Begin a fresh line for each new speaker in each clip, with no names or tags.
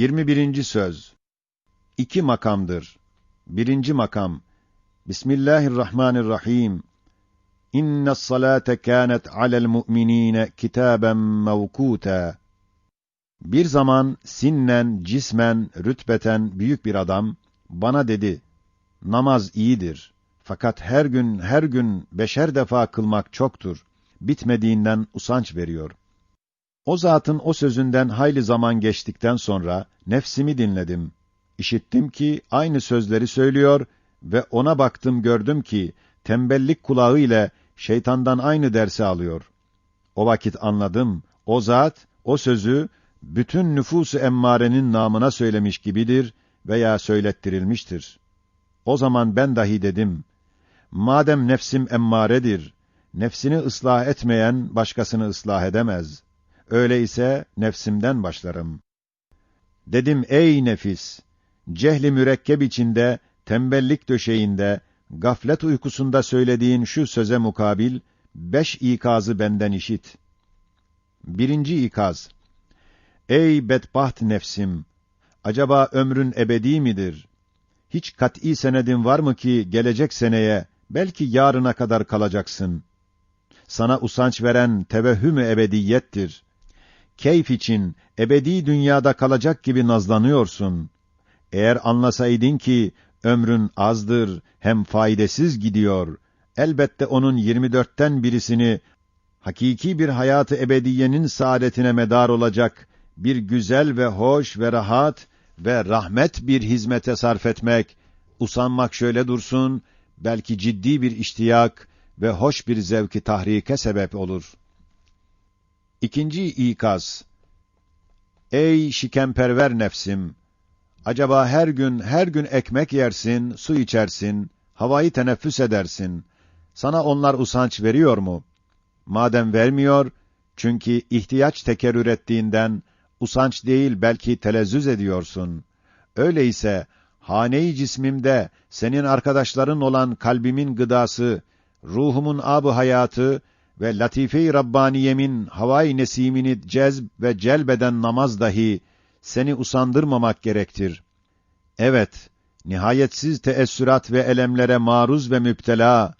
21. söz. İki makamdır. Birinci makam. Bismillahirrahmanirrahim. İnne salate kânet alel mu'minîne kitâben mevkûtâ. Bir zaman sinnen, cismen, rütbeten büyük bir adam bana dedi, namaz iyidir. Fakat her gün, her gün beşer defa kılmak çoktur. Bitmediğinden usanç veriyor. O zatın o sözünden hayli zaman geçtikten sonra nefsimi dinledim. İşittim ki aynı sözleri söylüyor ve ona baktım gördüm ki tembellik kulağı ile şeytandan aynı dersi alıyor. O vakit anladım. O zat o sözü bütün nüfusu emmarenin namına söylemiş gibidir veya söylettirilmiştir. O zaman ben dahi dedim, madem nefsim emmaredir, nefsini ıslah etmeyen başkasını ıslah edemez. Öyleyse nefsimden başlarım. Dedim ey nefis, cehli mürekkep içinde, tembellik döşeğinde, gaflet uykusunda söylediğin şu söze mukabil, beş ikazı benden işit. Birinci ikaz, Ey bedbaht nefsim! Acaba ömrün ebedi midir? Hiç kat'î senedin var mı ki gelecek seneye, belki yarına kadar kalacaksın? Sana usanç veren tevehhüm-ü ebediyettir. Keyf için ebedi dünyada kalacak gibi nazlanıyorsun. Eğer anlasaydın ki ömrün azdır, hem faydasız gidiyor, elbette onun 24'ten birisini hakiki bir hayatı ebediyenin saadetine medar olacak bir güzel ve hoş ve rahat ve rahmet bir hizmete sarf etmek, usanmak şöyle dursun, belki ciddi bir iştiyak ve hoş bir zevki tahrike sebep olur. İkinci ikaz. Ey şikemperver nefsim! Acaba her gün, her gün ekmek yersin, su içersin, havayı teneffüs edersin. Sana onlar usanç veriyor mu? Madem vermiyor, çünkü ihtiyaç tekerrür ettiğinden, usanç değil belki telezzüz ediyorsun. Öyleyse, hane-i cismimde senin arkadaşların olan kalbimin gıdası, ruhumun ab hayatı ve latife-i Rabbaniyemin havai nesimini cezb ve celbeden namaz dahi seni usandırmamak gerektir. Evet, nihayetsiz teessürat ve elemlere maruz ve müptela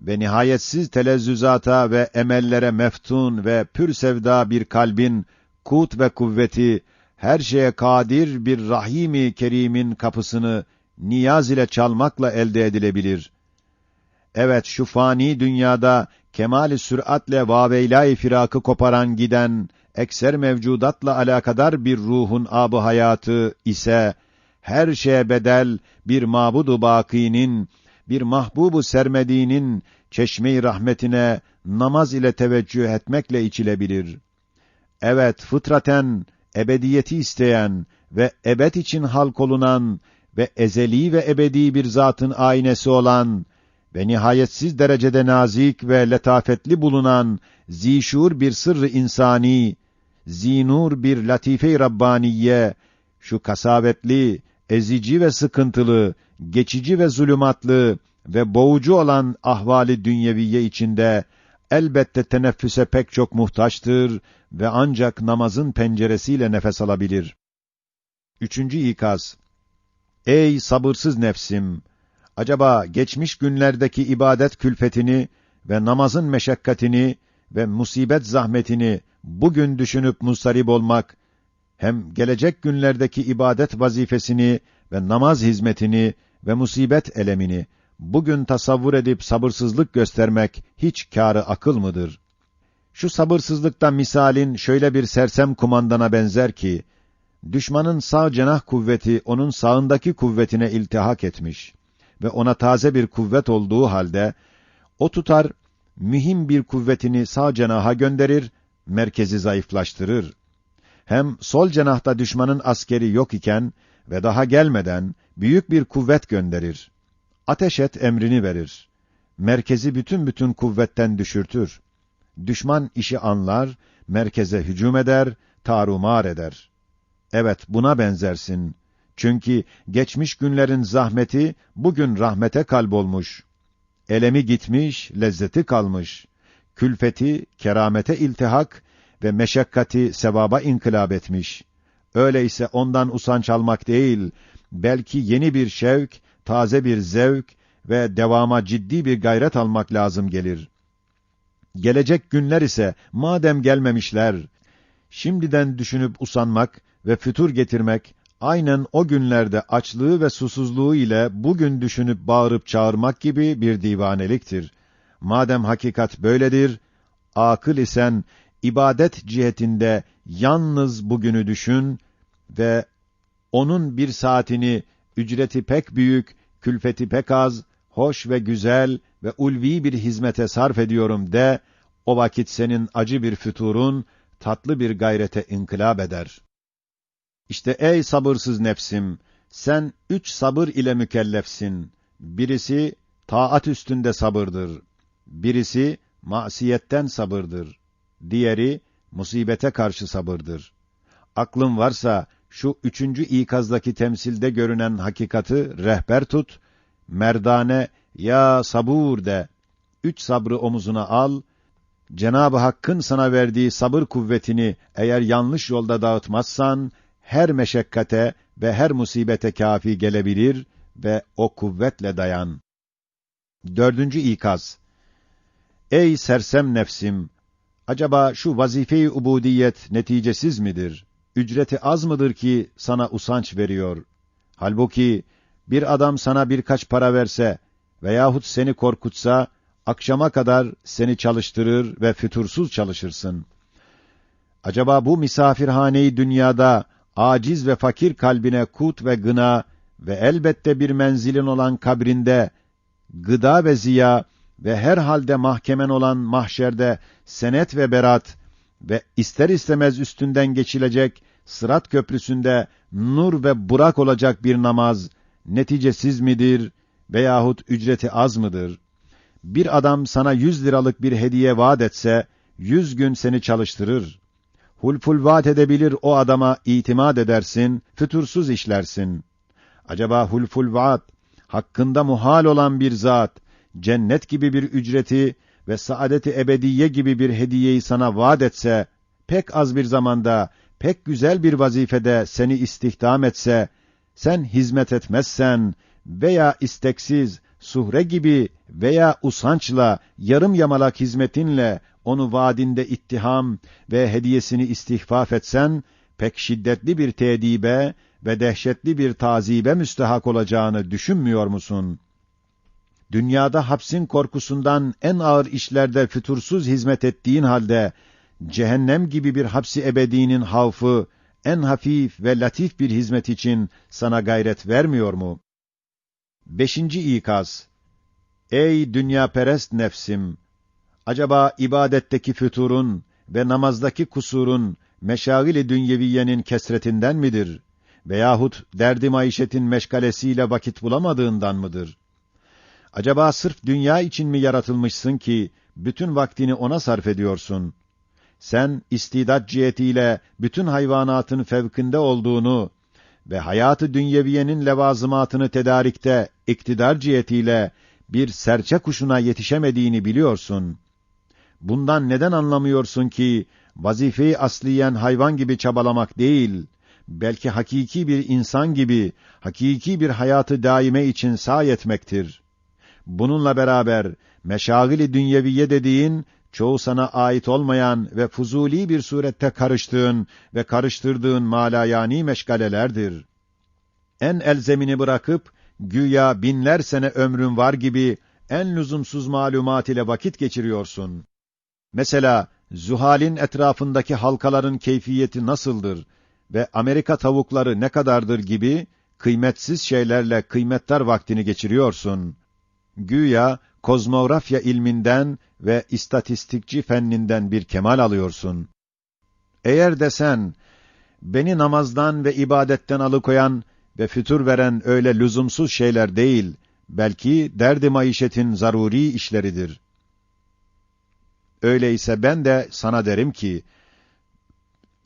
ve nihayetsiz telezzüzata ve emellere meftun ve pür sevda bir kalbin kut ve kuvveti her şeye kadir bir rahimi kerimin kapısını niyaz ile çalmakla elde edilebilir. Evet şu fani dünyada kemali süratle vaveyla firakı koparan giden ekser mevcudatla alakadar bir ruhun abı hayatı ise her şeye bedel bir mabudu bakinin bir mahbubu sermediğinin çeşme-i rahmetine namaz ile teveccüh etmekle içilebilir. Evet, fıtraten ebediyeti isteyen ve ebed için halk olunan ve ezeli ve ebedi bir zatın aynesi olan ve nihayetsiz derecede nazik ve letafetli bulunan zişur bir sırrı insani, zinur bir latife-i rabbaniye, şu kasavetli, ezici ve sıkıntılı, geçici ve zulümatlı ve boğucu olan ahvali dünyeviye içinde elbette teneffüse pek çok muhtaçtır ve ancak namazın penceresiyle nefes alabilir. Üçüncü ikaz. Ey sabırsız nefsim! Acaba geçmiş günlerdeki ibadet külfetini ve namazın meşakkatini ve musibet zahmetini bugün düşünüp mustarip olmak, hem gelecek günlerdeki ibadet vazifesini ve namaz hizmetini ve musibet elemini bugün tasavvur edip sabırsızlık göstermek hiç kârı akıl mıdır? Şu sabırsızlıkta misalin şöyle bir sersem kumandana benzer ki, düşmanın sağ cenah kuvveti onun sağındaki kuvvetine iltihak etmiş ve ona taze bir kuvvet olduğu halde, o tutar, mühim bir kuvvetini sağ cenaha gönderir, merkezi zayıflaştırır. Hem sol cenahta düşmanın askeri yok iken ve daha gelmeden büyük bir kuvvet gönderir. Ateş et emrini verir. Merkezi bütün bütün kuvvetten düşürtür. Düşman işi anlar, merkeze hücum eder, tarumar eder. Evet, buna benzersin. Çünkü geçmiş günlerin zahmeti bugün rahmete kalbolmuş. Elemi gitmiş, lezzeti kalmış. Külfeti keramete iltihak ve meşakkati sevaba inkılap etmiş. Öyleyse ondan usanç almak değil, belki yeni bir şevk, taze bir zevk ve devama ciddi bir gayret almak lazım gelir. Gelecek günler ise madem gelmemişler, şimdiden düşünüp usanmak ve fütur getirmek, aynen o günlerde açlığı ve susuzluğu ile bugün düşünüp bağırıp çağırmak gibi bir divaneliktir. Madem hakikat böyledir, akıl isen ibadet cihetinde yalnız bugünü düşün ve onun bir saatini ücreti pek büyük, külfeti pek az, hoş ve güzel ve ulvi bir hizmete sarf ediyorum de, o vakit senin acı bir füturun, tatlı bir gayrete inkılap eder. İşte ey sabırsız nefsim, sen üç sabır ile mükellefsin. Birisi, taat üstünde sabırdır. Birisi, masiyetten sabırdır. Diğeri, musibete karşı sabırdır. Aklın varsa, şu üçüncü ikazdaki temsilde görünen hakikati rehber tut, merdane, ya sabur de, üç sabrı omuzuna al, Cenab-ı Hakk'ın sana verdiği sabır kuvvetini eğer yanlış yolda dağıtmazsan, her meşakkate ve her musibete kafi gelebilir ve o kuvvetle dayan. Dördüncü ikaz. Ey sersem nefsim! Acaba şu vazife-i ubudiyet neticesiz midir? Ücreti az mıdır ki sana usanç veriyor? Halbuki bir adam sana birkaç para verse veyahut seni korkutsa, akşama kadar seni çalıştırır ve fütursuz çalışırsın. Acaba bu misafirhaneyi dünyada aciz ve fakir kalbine kut ve gına ve elbette bir menzilin olan kabrinde gıda ve ziya ve her halde mahkemen olan mahşerde senet ve berat ve ister istemez üstünden geçilecek sırat köprüsünde nur ve burak olacak bir namaz neticesiz midir veyahut ücreti az mıdır? Bir adam sana yüz liralık bir hediye vaat etse, yüz gün seni çalıştırır. Hulful vaat edebilir o adama itimat edersin, fütursuz işlersin. Acaba hulful vaat, hakkında muhal olan bir zat, cennet gibi bir ücreti ve saadeti ebediye gibi bir hediyeyi sana vaat etse, pek az bir zamanda, pek güzel bir vazifede seni istihdam etse, sen hizmet etmezsen veya isteksiz, suhre gibi veya usançla, yarım yamalak hizmetinle onu vaadinde ittiham ve hediyesini istihfaf etsen, pek şiddetli bir tedibe ve dehşetli bir tazibe müstehak olacağını düşünmüyor musun? Dünyada hapsin korkusundan en ağır işlerde fütursuz hizmet ettiğin halde, cehennem gibi bir hapsi ebedinin havfı, en hafif ve latif bir hizmet için sana gayret vermiyor mu? Beşinci ikaz. Ey dünya perest nefsim! Acaba ibadetteki füturun ve namazdaki kusurun meşagil-i dünyeviyenin kesretinden midir? Veyahut derdi maişetin meşgalesiyle vakit bulamadığından mıdır? Acaba sırf dünya için mi yaratılmışsın ki bütün vaktini ona sarf ediyorsun? Sen istidat cihetiyle bütün hayvanatın fevkinde olduğunu ve hayatı dünyeviyenin levazımatını tedarikte iktidar cihetiyle bir serçe kuşuna yetişemediğini biliyorsun. Bundan neden anlamıyorsun ki vazifeyi asliyen hayvan gibi çabalamak değil, belki hakiki bir insan gibi hakiki bir hayatı daime için sahi etmektir. Bununla beraber meşagili dünyeviye dediğin çoğu sana ait olmayan ve fuzuli bir surette karıştığın ve karıştırdığın malayani meşgalelerdir. En elzemini bırakıp güya binler sene ömrün var gibi en lüzumsuz malumat ile vakit geçiriyorsun. Mesela Zuhal'in etrafındaki halkaların keyfiyeti nasıldır ve Amerika tavukları ne kadardır gibi kıymetsiz şeylerle kıymetler vaktini geçiriyorsun. Güya kozmografya ilminden ve istatistikçi fenninden bir kemal alıyorsun. Eğer desen, beni namazdan ve ibadetten alıkoyan ve fütur veren öyle lüzumsuz şeyler değil, belki derdi maişetin zaruri işleridir. Öyleyse ben de sana derim ki,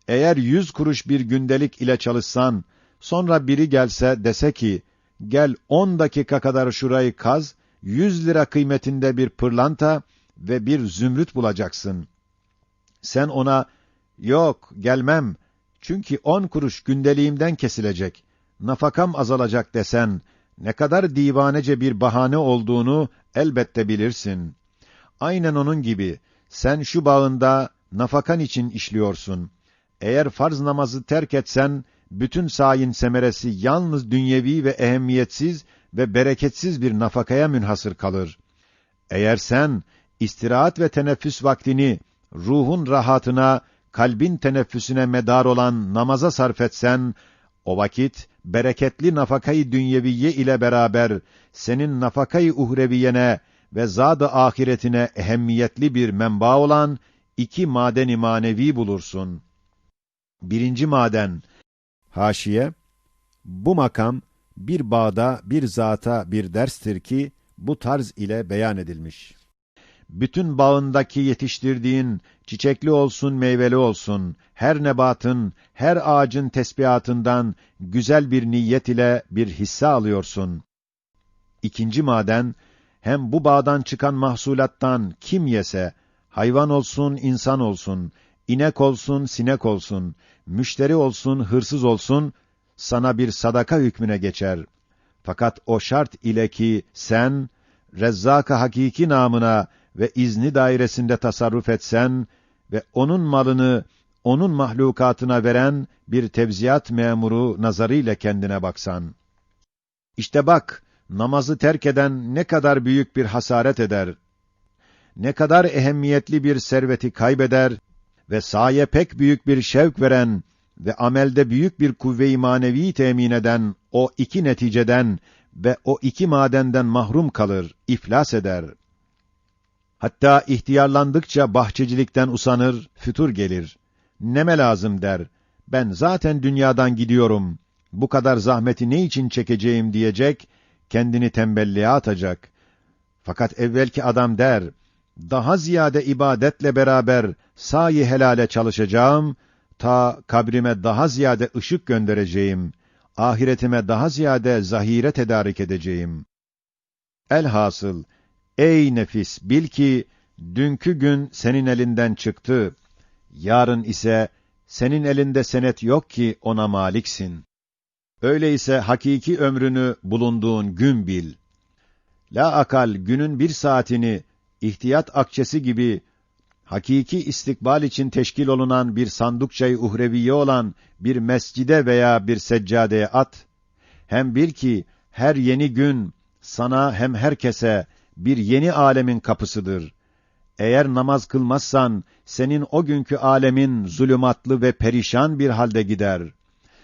eğer yüz kuruş bir gündelik ile çalışsan, sonra biri gelse dese ki, gel on dakika kadar şurayı kaz, yüz lira kıymetinde bir pırlanta ve bir zümrüt bulacaksın. Sen ona, yok gelmem, Çünkü on kuruş gündeliğimden kesilecek, nafakam azalacak desen, ne kadar divanece bir bahane olduğunu elbette bilirsin. Aynen onun gibi, sen şu bağında nafakan için işliyorsun. Eğer farz namazı terk etsen, bütün sayin semeresi yalnız dünyevi ve ehemmiyetsiz ve bereketsiz bir nafakaya münhasır kalır. Eğer sen istirahat ve teneffüs vaktini ruhun rahatına, kalbin teneffüsüne medar olan namaza sarf etsen, o vakit bereketli nafakayı dünyeviye ile beraber senin nafakayı uhreviyene ve zad-ı ahiretine ehemmiyetli bir menba olan iki maden-i manevi bulursun. Birinci maden Haşiye Bu makam bir bağda bir zata bir derstir ki bu tarz ile beyan edilmiş. Bütün bağındaki yetiştirdiğin çiçekli olsun meyveli olsun her nebatın her ağacın tesbihatından güzel bir niyet ile bir hisse alıyorsun. İkinci maden hem bu bağdan çıkan mahsulattan kim yese hayvan olsun insan olsun inek olsun sinek olsun müşteri olsun hırsız olsun sana bir sadaka hükmüne geçer. Fakat o şart ile ki sen Rezzak-ı Hakiki namına ve izni dairesinde tasarruf etsen ve onun malını onun mahlukatına veren bir tevziyat memuru nazarıyla kendine baksan. İşte bak, namazı terk eden ne kadar büyük bir hasaret eder, ne kadar ehemmiyetli bir serveti kaybeder ve saye pek büyük bir şevk veren ve amelde büyük bir kuvve-i manevi temin eden o iki neticeden ve o iki madenden mahrum kalır, iflas eder. Hatta ihtiyarlandıkça bahçecilikten usanır, fütur gelir. Neme lazım der. Ben zaten dünyadan gidiyorum. Bu kadar zahmeti ne için çekeceğim diyecek, kendini tembelliğe atacak. Fakat evvelki adam der, daha ziyade ibadetle beraber sayi helale çalışacağım, ta kabrime daha ziyade ışık göndereceğim, ahiretime daha ziyade zahire tedarik edeceğim. Elhasıl, ey nefis, bil ki, dünkü gün senin elinden çıktı, yarın ise senin elinde senet yok ki ona maliksin. Öyleyse hakiki ömrünü bulunduğun gün bil. La akal günün bir saatini ihtiyat akçesi gibi hakiki istikbal için teşkil olunan bir sandukçayı uhreviye olan bir mescide veya bir seccadeye at. Hem bil ki her yeni gün sana hem herkese bir yeni alemin kapısıdır. Eğer namaz kılmazsan senin o günkü alemin zulümatlı ve perişan bir halde gider.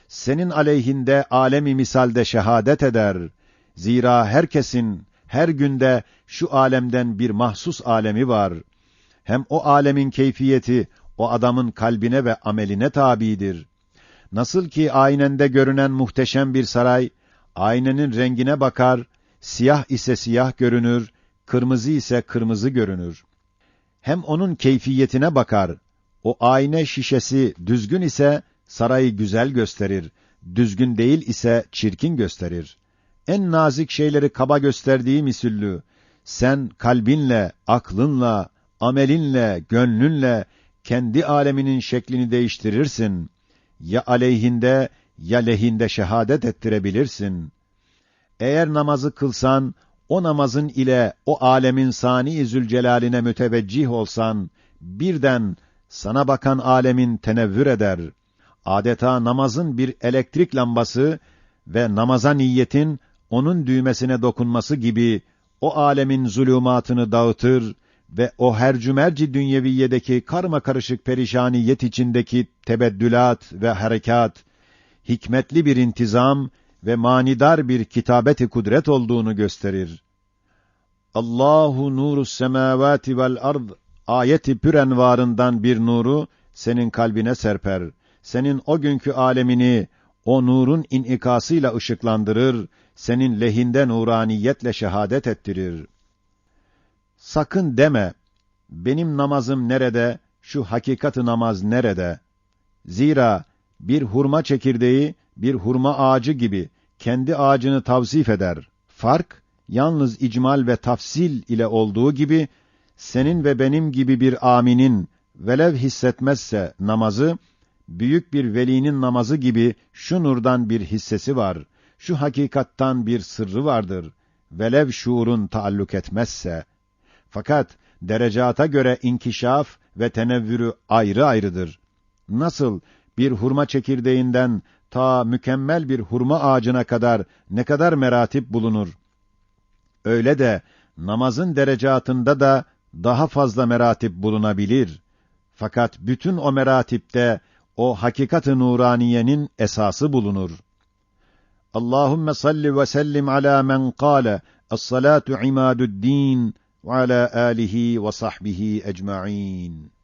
Senin aleyhinde alemi misalde şehadet eder. Zira herkesin her günde şu alemden bir mahsus alemi var. Hem o alemin keyfiyeti o adamın kalbine ve ameline tabidir. Nasıl ki aynende görünen muhteşem bir saray, aynenin rengine bakar, siyah ise siyah görünür, kırmızı ise kırmızı görünür. Hem onun keyfiyetine bakar, o ayna şişesi düzgün ise sarayı güzel gösterir, düzgün değil ise çirkin gösterir. En nazik şeyleri kaba gösterdiği misüllü, sen kalbinle, aklınla, amelinle, gönlünle kendi aleminin şeklini değiştirirsin. Ya aleyhinde ya lehinde şehadet ettirebilirsin. Eğer namazı kılsan, o namazın ile o alemin sani zülcelal'ine müteveccih olsan, birden sana bakan alemin tenevvür eder. Adeta namazın bir elektrik lambası ve namaza niyetin onun düğmesine dokunması gibi o alemin zulümatını dağıtır ve o hercümerci dünyeviyedeki karma karışık perişaniyet içindeki tebeddülat ve harekat, hikmetli bir intizam ve manidar bir kitabeti kudret olduğunu gösterir. Allahu nuru semavati vel ard ayeti pür envarından bir nuru senin kalbine serper. Senin o günkü alemini o nurun inikasıyla ışıklandırır, senin lehinde nuraniyetle şehadet ettirir. Sakın deme, benim namazım nerede, şu hakikati namaz nerede? Zira bir hurma çekirdeği, bir hurma ağacı gibi kendi ağacını tavsif eder. Fark, yalnız icmal ve tafsil ile olduğu gibi, senin ve benim gibi bir aminin velev hissetmezse namazı, büyük bir velinin namazı gibi şu nurdan bir hissesi var, şu hakikattan bir sırrı vardır. Velev şuurun taalluk etmezse. Fakat derecata göre inkişaf ve tenevvürü ayrı ayrıdır. Nasıl bir hurma çekirdeğinden ta mükemmel bir hurma ağacına kadar ne kadar meratip bulunur. Öyle de namazın derecatında da daha fazla meratip bulunabilir. Fakat bütün o meratipte o hakikat-ı nuraniyenin esası bulunur. Allahumme salli ve sellim ala men kâle es-salatu imadu'd-din ve ala alihi ve sahbihi ecmaîn.